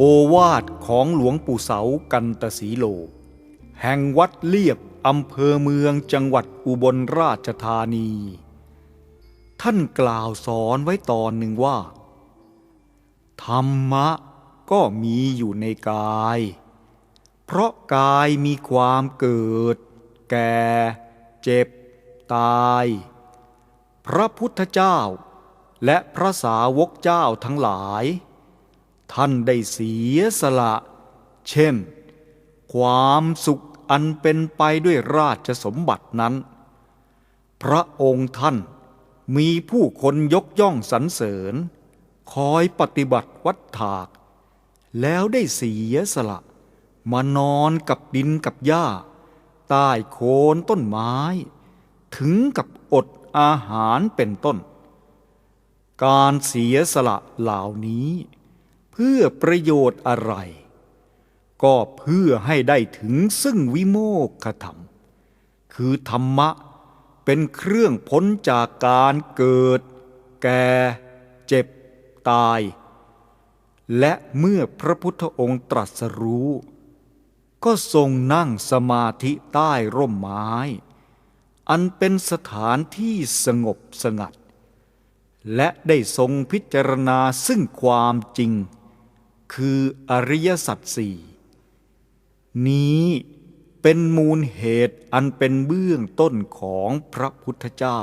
โอวาทของหลวงปู่เสากันตสีโล แห่งวัดเลียบอำเภอเมืองจังหวัดอุบลราชธานี ท่านกล่าวสอนไว้ตอนหนึ่งว่า ธรรมะก็มีอยู่ในกาย เพราะกายมีความเกิด แก่ เจ็บ ตาย พระพุทธเจ้า และพระสาวกเจ้าทั้งหลาย ท่านได้เสียสละ เช่น ความสุขอันเป็นไปด้วยราชสมบัตินั้น พระองค์ท่านมีผู้คนยกย่องสรรเสริญ คอยปฏิบัติวัดถาก แล้วได้เสียสละ มานอนกับดินกับหญ้า ใต้โคนต้นไม้ ถึงกับอดอาหารเป็นต้น การเสียสละเหล่านี้ พื่อประโยชน์อะไร ก็เพื่อให้ได้ถึงซึ่งวิโมกขธรรม คือธรรมะเป็นเครื่องพ้นจากการเกิด แก่ เจ็บ ตาย และเมื่อพระพุทธองค์ตรัสรู้ ก็ทรงนั่งสมาธิใต้ร่มไม้ อันเป็นสถานที่สงบสงัด และได้ทรงพิจารณาซึ่งความจริง คืออริยสัจสี่นี้เป็นมูลเหตุอันเป็นเบื้องต้นของพระพุทธเจ้า